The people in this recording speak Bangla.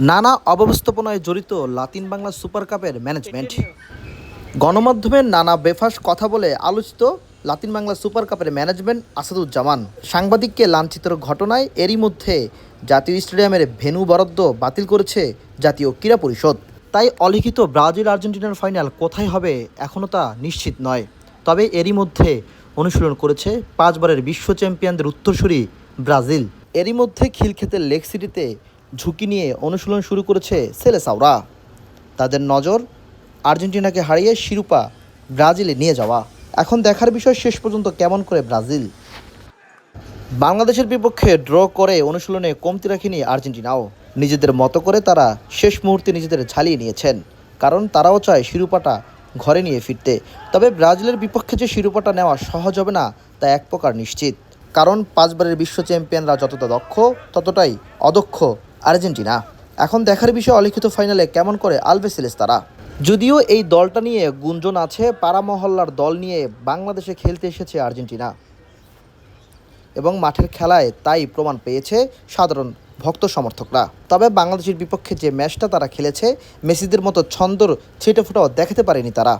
নানা অব্যবস্থাপনায় জড়িত লাতিন বাংলা সুপার কাপের ম্যানেজমেন্ট। গণমাধ্যমের নানা বেফাস কথা বলে আলোচিত লাতিন বাংলা সুপার কাপের ম্যানেজমেন্ট আসাদুজ্জামান। সাংবাদিককে লাঞ্ছিতর ঘটনায় এরই মধ্যে জাতীয় স্টেডিয়ামের ভেন্যু বরাদ্দ বাতিল করেছে জাতীয় ক্রীড়া পরিষদ। তাই অলিখিত ব্রাজিল আর্জেন্টিনার ফাইনাল কোথায় হবে এখনও তা নিশ্চিত নয়। তবে এরই মধ্যে অনুশীলন করেছে পাঁচবারের বিশ্ব চ্যাম্পিয়নদের উত্তরসূরি ব্রাজিল। এরই মধ্যে খিলক্ষেতের লেক সিটিতে ঝুঁকি নিয়ে অনুশীলন শুরু করেছে সেলেসাওরা। তাদের নজর আর্জেন্টিনাকে হারিয়ে শিরোপা ব্রাজিলে নিয়ে যাওয়া। এখন দেখার বিষয় শেষ পর্যন্ত কেমন করে ব্রাজিল? বাংলাদেশের বিপক্ষে ড্র করে অনুশীলনে কমতি রাখেনি আর্জেন্টিনাও। নিজেদের মতো করে তারা শেষ মুহূর্তে নিজেদের ঝালিয়ে নিয়েছেন, কারণ তারাও চায় শিরোপাটা ঘরে নিয়ে ফিরতে। তবে ব্রাজিলের বিপক্ষে যে শিরোপাটা নেওয়া সহজ হবে না, তা এক প্রকার নিশ্চিত। কারণ পাঁচবারের বিশ্ব চ্যাম্পিয়নরা যতটা দক্ষ, ততটাই অদক্ষ আর্জেন্টিনা। এখন দেখার বিষয় অলিখিত ফাইনালে কেমন করে আলভেসেলেস তারা? যদিও এই দলটা নিয়ে গুঞ্জন আছে, পাড়ামহল্লার দল নিয়ে বাংলাদেশে খেলতে এসেছে আর্জেন্টিনা। এবং মাঠের খেলায় তাই প্রমাণ পেয়েছে সাধারণ ভক্ত সমর্থকরা। তবে বাংলাদেশের বিপক্ষে যে ম্যাচটা তারা খেলেছে, মেসিদের মতো ছন্দর ছিটে দেখাতে পারেনি তারা।